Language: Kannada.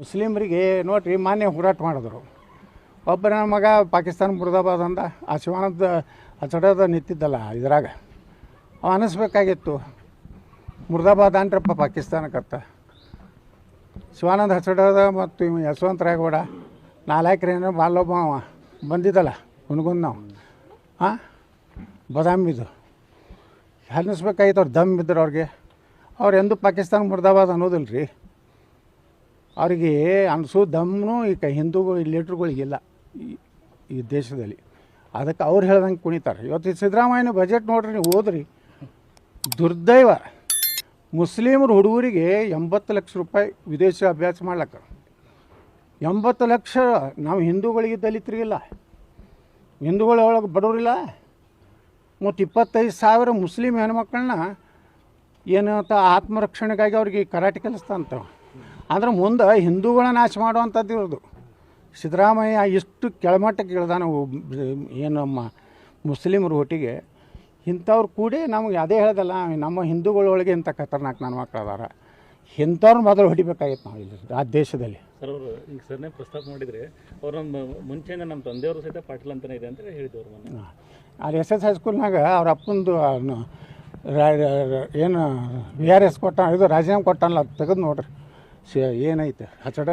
ಮುಸ್ಲಿಮರಿಗೆ ನೋಡ್ರಿ ಮಾನ್ಯ ಹೋರಾಟ ಮಾಡಿದ್ರು. ಒಬ್ಬರ ಮಗ ಪಾಕಿಸ್ತಾನ ಮುರ್ದಾಬಾದ್ ಅಂದ, ಆ ಶಿವಾನಂದ ಹಚಡದ ನಿಂತಿದ್ದಲ್ಲ ಇದ್ರಾಗ. ಅವ ಅನಿಸ್ಬೇಕಾಗಿತ್ತು. ಮುರ್ದಾಬಾದ್ ಅಂಟ್ರಪ್ಪ ಪಾಕಿಸ್ತಾನಕ್ಕತ್ತ ಶಿವಾನಂದ ಹಚಡದ ಮತ್ತು ಇವ ಯಶವಂತ ರಾಯಗೌಡ ನಾಲ್ಕರೇನೋ ಬಾಲೊಬ್ಬ ಅವ, ಬಂದಿದ್ದಲ್ಲ, ಹುನ್ಗುಂದ್ ನಾವು ಹಾಂ ಬದಾಮಿದು ಅನ್ನಿಸ್ಬೇಕಾಗಿತ್ತು ಅವ್ರು ದಮ್ ಬಿದ್ದರು ಅವ್ರಿಗೆ. ಅವ್ರು ಎಂದೂ ಪಾಕಿಸ್ತಾನ ಮುರ್ದಾಬಾದ್ ಅನ್ನೋದಿಲ್ಲ ರೀ ಅವರಿಗೆ ಅನಿಸೋ ದಮ್ಮನು ಈಗ ಹಿಂದೂಗಳು ಲೀಡ್ರ್ಗಳಿಗಿಲ್ಲ. ಈ ದೇಶದಲ್ಲಿ. ಅದಕ್ಕೆ ಅವ್ರು ಹೇಳ್ದಂಗೆ ಕುಣಿತಾರೆ. ಇವತ್ತು ಸಿದ್ದರಾಮಯ್ಯನ ಬಜೆಟ್ ನೋಡ್ರಿ, ನೀವು ಓದ್ರಿ. ದುರ್ದೈವ. ಮುಸ್ಲಿಮರು ಹುಡುಗರಿಗೆ ಎಂಬತ್ತು ಲಕ್ಷ ರೂಪಾಯಿ ವಿದೇಶಿ ಅಭ್ಯಾಸ ಮಾಡ್ಲಕ್ಕ. ಎಂಬತ್ತು ಲಕ್ಷ ನಾವು ಹಿಂದೂಗಳಿಗೆ ದಲಿತರಿಗಿಲ್ಲ. ಹಿಂದೂಗಳ ಒಳಗೆ ಬಡವರಿಲ್ಲ. ಮತ್ತು ಇಪ್ಪತ್ತೈದು ಸಾವಿರ ಮುಸ್ಲಿಂ ಹೆಣ್ಮಕ್ಳನ್ನ ಏನಂತ ಆತ್ಮರಕ್ಷಣೆಗಾಗಿ ಅವ್ರಿಗೆ ಕರಾಟೆ ಕಲಿಸ್ತಾ ಅಂತ ಅಂದ್ರೆ ಮುಂದೆ ಹಿಂದೂಗಳ ನಾಶ ಮಾಡುವಂಥದ್ದು ಇರೋದು. ಸಿದ್ದರಾಮಯ್ಯ ಇಷ್ಟು ಕೆಳಮಟ್ಟಕ್ಕೆ ಇಳ್ದಾನ ಏನು ನಮ್ಮ ಮುಸ್ಲಿಮರ ಒಟ್ಟಿಗೆ ಇಂಥವ್ರು ಕೂಡ ನಮಗೆ ಅದೇ ಹೇಳ್ದಲ್ಲ ನಮ್ಮ ಹಿಂದೂಗಳೊಳಗೆ ಇಂಥ ಖತರ್ನಾಕ್ ನನ್ನ ಮಕ್ಕಳು ಅದಾರ. ಇಂಥವ್ರು ಮೊದಲು ಹೊಡಿಬೇಕಾಗಿತ್ತು ನಾವು ಇಲ್ಲಿ ಆ ದೇಶದಲ್ಲಿ. ಸರ್ ಅವರು ಈಗ ಸರ್ನೇ ಪ್ರಸ್ತಾಪ ಮಾಡಿದರೆ ಅವ್ರ ನಮ್ಮ ಮುಂಚೆನೇ ನಮ್ಮ ತಂದೆಯವರು ಸಹಿತ ಪಾಟೀಲ್ ಅಂತಲೇ ಇದೆ ಅಂತ ಹೇಳಿದವರು ಅಲ್ಲಿ ಎಸ್ ಎಸ್ ಹೈಸ್ಕೂಲ್ನಾಗ ಅವ್ರ ಅಪ್ಪಂದು ಏನು ವಿ ಆರ್ ಎಸ್ ಕೊಟ್ಟ ಇದು ರಾಜೀನಾಮೆ ಕೊಟ್ಟಲ್ಲ ತೆಗೆದು ನೋಡ್ರಿ. ಏನೈತೆ? ಹಚ್ಚಡ